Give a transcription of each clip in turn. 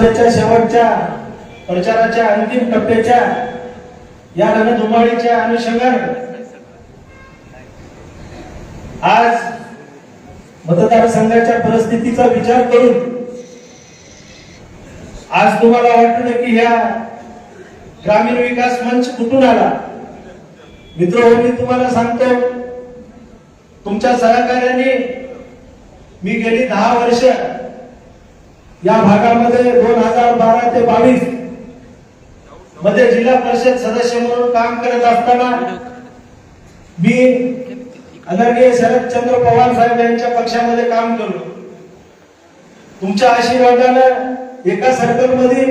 संसदेच्या शेवटच्या प्रचाराच्या अंतिम टप्प्याच्या या रणधुमाळीच्या अनुषंगाने. आज मतदारसंघाच्या परिस्थितीचा विचार करून आज तुम्हाला वाटतं की ह्या ग्रामीण विकास मंच कुठून आला? मित्र मी तुम्हाला सांगतो तुमच्या सहकार्याने मी गेली दहा वर्ष या भागामध्ये दोन हजार बारा ते बावीसमध्ये जिल्हा परिषद सदस्य म्हणून काम करत असताना मी आदरणीय शरदचंद्र पवार साहेब यांच्या पक्षामध्ये काम करतो तुमच्या आशीर्वादानं एका सर्कलमध्ये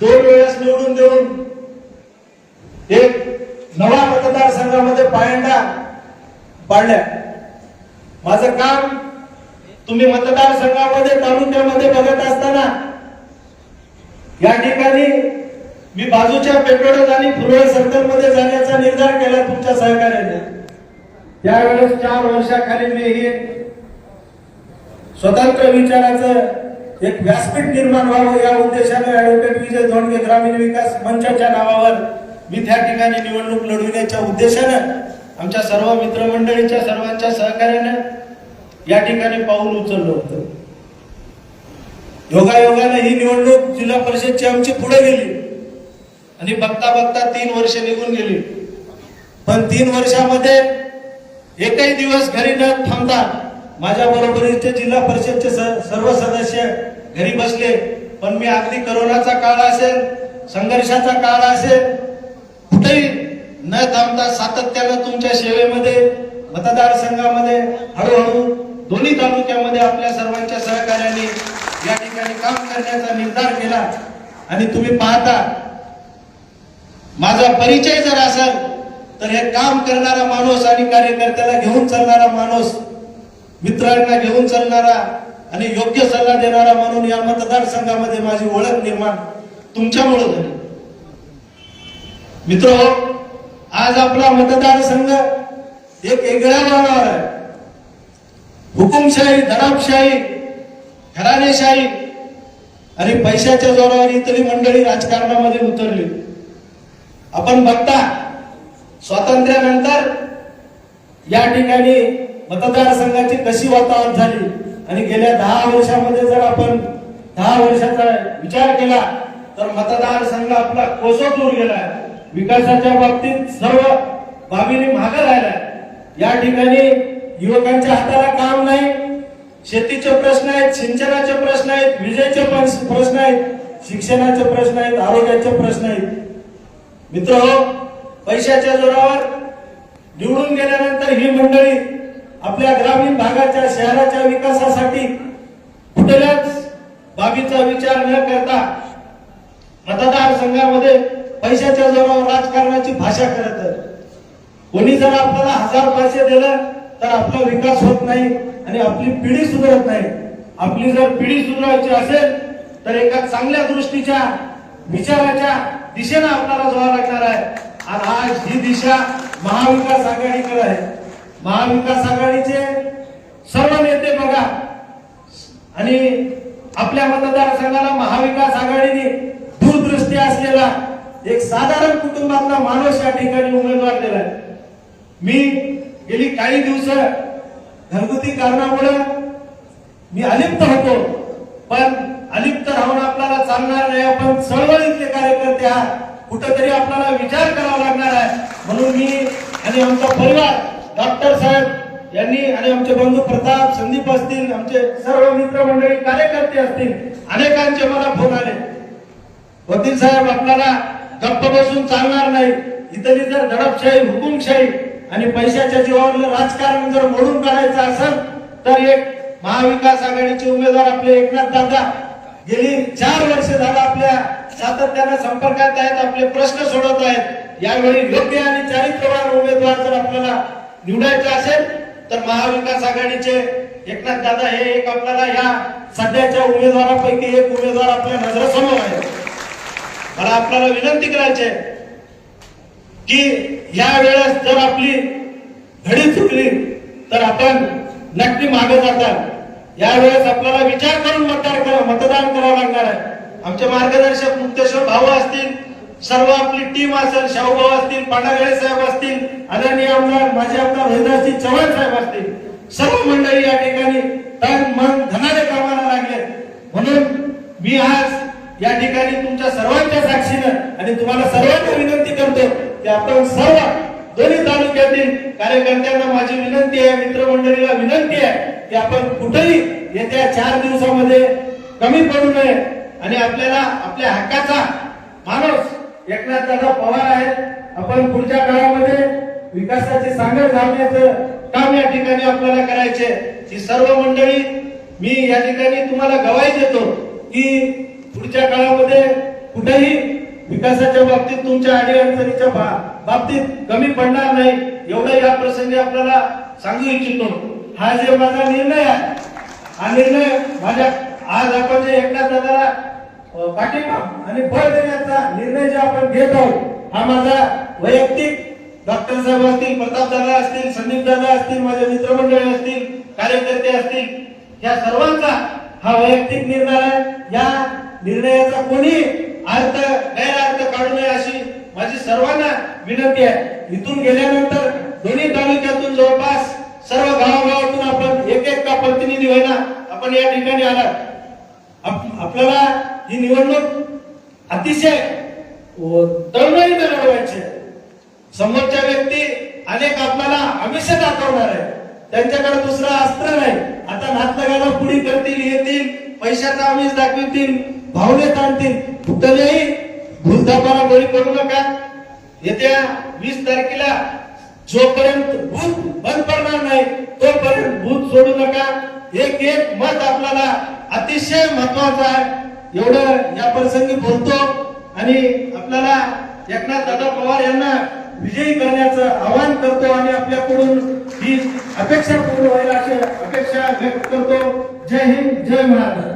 दोन वेळेस निवडून देऊन एक नवा मतदारसंघामध्ये पायंडा पाडल्या. माझं काम तुम्ही मतदारसंघामध्ये तालुक्यामध्ये बघत असताना या ठिकाणी मी बाजूच्या पेट्रोल आणि फुलवळ सर्कलमध्ये जाण्याचा निर्धार केला तुमच्या सहकार्याने. त्यावेळेस चार वर्षाखाली मी हे स्वतंत्र विचाराचं एक व्यासपीठ निर्माण व्हावं या उद्देशाने ऍडव्होकेट विजय धोंडगे ग्रामीण विकास मंचाच्या नावावर मी त्या ठिकाणी निवडणूक लढविण्याच्या उद्देशानं आमच्या सर्व मित्रमंडळीच्या सर्वांच्या सहकार्यानं या ठिकाणी पाऊल उचललं होतं. योगायोगाने ही निवडणूक जिल्हा परिषदची आमची पुढे गेली. आणि बघता बघता तीन वर्ष निघून गेली. पण तीन वर्षामध्ये एकही दिवस घरी न थांबता माझ्या बरोबरीचे जिल्हा परिषदचे स- सर्व सदस्य घरी बसले. पण मी अगदी करोनाचा काळ असेल संघर्षाचा काळ असेल कुठेही न थांबता सातत्यानं तुमच्या सेवेमध्ये मतदारसंघामध्ये हळूहळू दोन्ही तालुक्यामध्ये आपल्या सर्वांच्या सहकार्याने या ठिकाणी काम करण्याचा निर्धार केला. आणि तुम्ही पाहता माझा परिचय जर असेल तर हे काम करणारा माणूस आणि कार्यकर्त्याला घेऊन चालणारा माणूस मित्रांना घेऊन चालणारा आणि योग्य सल्ला देणारा म्हणून या मतदारसंघामध्ये माझी ओळख निर्माण तुमच्यामुळे झाली. मित्र आज आपला मतदारसंघ एक वेगळ्या मानावर आहे. हुकुमशाही दडापशाही घराणेशाही आणि पैशाच्या जोरावर इतरी मंडळी राजकारणामध्ये उतरली. आपण बघता स्वातंत्र्यानंतर या ठिकाणी मतदारसंघाची कशी वातावरण झाली? आणि गेल्या दहा वर्षामध्ये जर आपण दहा वर्षाचा विचार केला तर मतदारसंघ आपला कोसत दूर गेलाय. विकासाच्या बाबतीत सर्व बाबीने मागे राहिलाय. या ठिकाणी युवकांच्या हाताला काम नाही शेतीचे प्रश्न आहेत सिंचनाचे प्रश्न आहेत विजेचे प्रश्न प्रश्न आहेत शिक्षणाचे प्रश्न आहेत आरोग्याचे प्रश्न आहेत मित्र हो पैशाच्या जोरावर निवडून गेल्यानंतर ही मंडळी आपल्या ग्रामीण भागाच्या शहराच्या विकासासाठी कुठल्याच बाबीचा विचार न करता मतदारसंघामध्ये पैशाच्या जोरावर राजकारणाची भाषा करत आहे. कोणी जर आपल्याला हजार पैसे दिलं तर आपला विकास होत नाही आणि आपली पिढी सुधारत नाही. आपली जर पिढी सुधारायची असेल तर एका चांगल्या दृष्टीच्या विचाराच्या दिशेनं आपल्याला जावं लागणार आहे. आणि आज ही दिशा महाविकास आघाडीकडे आहे. महाविकास आघाडीचे सर्व नेते बघा. आणि आपल्या मतदारसंघाला महाविकास आघाडीने दूरदृष्टी असलेला एक साधारण कुटुंबातला माणूस या ठिकाणी उमेदवार दिलाय. मी गेली काही दिवस घरगुती कारणामुळे मी अलिप्त होतो. पण अलिप्त राहून आपल्याला चालणार नाही. आपण चळवळीतले कार्यकर्ते आहात. कुठेतरी आपल्याला विचार करावा लागणार आहे. म्हणून मी आणि आमचा परिवार डॉक्टर साहेब यांनी आणि आमचे बंधू प्रताप संदीप असतील आमचे सर्व मित्रमंडळी कार्यकर्ते असतील अनेकांचे मला फोन आले. वकील साहेब आपल्याला गप्प बसून चालणार नाही. इथली जर दडपशाही हुकुमशाही आणि पैशाच्या जीवावर राजकारण जर मोडून काढायचं असेल तर एक महाविकास आघाडीचे उमेदवार आपले एकनाथ दादा गेली चार वर्ष झाला आपल्या सातत्यानं संपर्कात आहेत आपले प्रश्न सोडवत आहेत. यावेळी योग्य आणि चारित्रवान उमेदवार जर आपल्याला निवडायचा असेल तर महाविकास आघाडीचे एकनाथ दादा हे एक आपल्याला या सध्याच्या उमेदवारापैकी एक उमेदवार आपल्या नजरेसमोर आहे मला आपल्याला विनंती करायची आहे की या वेळेस जर आपली घडी चुकली तर आपण नक्की मागे जातात यावेळेस आपल्याला विचार करून मतदार करा मतदान करावं लागणार आहे आमचे मार्गदर्शक मुक्तेश्वर भाऊ असतील सर्व आपली टीम असेल शाहू भाऊ असतील पांडागळे साहेब असतील आदरणीय आमदार माझे आमदार हरिदासजी चव्हाण साहेब असतील सर्व मंडळी या ठिकाणी तन मन धनाने कामाला लागले. म्हणून मी आज या ठिकाणी तुमच्या सर्वांच्या साक्षीनं आणि तुम्हाला सर्व करतो आपण सर्व दोन्ही तालुक्यातील कार्यकर्त्यांना माझी विनंती आहे मित्रमंडळीला विनंती आहे की आपण कुठेही येत्या चार दिवसामध्ये कमी पडू नये आणि आपल्याला आपल्या हक्काचा माणूस एकनाथ दादा पवार आहेत. आपण पुढच्या काळामध्ये विकासाची सांगड घालण्याचं काम या ठिकाणी आपल्याला करायचे. ही सर्व मंडळी मी या ठिकाणी तुम्हाला गवाही देतो की पुढच्या काळामध्ये कुठेही विकासाच्या बाबतीत तुमच्या अडीअडचणीच्या बा- बाबतीत कमी पडणार नाही एवढं या प्रसंगी आपल्याला सांगू इच्छितो. हा जे माझा निर्णय आहे हा निर्णय माझ्या आज आपण जे एकनाथ दादाला पाठिंबा आणि बळ देण्याचा निर्णय जे आपण घेत आहोत हा माझा वैयक्तिक डॉक्टर साहेब असतील प्रताप दादा असतील संदीप दादा असतील माझे मित्रमंडळी असतील कार्यकर्ते असतील या सर्वांचा हा वैयक्तिक निर्णय आहे. या निर्णयाचा कोणी अर्थ गैरअर्थ काढू नये अशी माझी सर्वांना विनंती आहे. इथून गेल्यानंतर दोन्ही तालुक्यातून जवळपास सर्व गावागावातून आपण एक एक का प्रतिनिधी होईना आपण या ठिकाणी आलात. आप- आपल्याला ही निवडणूक अतिशय तळमळीने लढवायची समोरच्या व्यक्ती अनेक आपल्याला आमिष दाखवणार आहे त्यांच्याकडे दुसरं अस्त्र नाही. आता नातलगाला पुढे करतील येतील पैशाचा आमिष दाखवतील. भावनेत आणतील कुठल्याही भूलथापाला बळी पडू नका. येत्या वीस तारखेला जोपर्यंत भूत बंद पडणार नाही तोपर्यंत भूत सोडू नका. एक एक मत आपल्याला अतिशय महत्वाचं आहे. एवढं या प्रसंगी बोलतो. आणि आपल्याला एकनाथ दादा पवार यांना विजयी करण्याचं आवाहन करतो आणि आपल्याकडून ही अपेक्षा पूर्ण व्हायला अशी अपेक्षा व्यक्त करतो. जय हिंद जय महाराष्ट्र.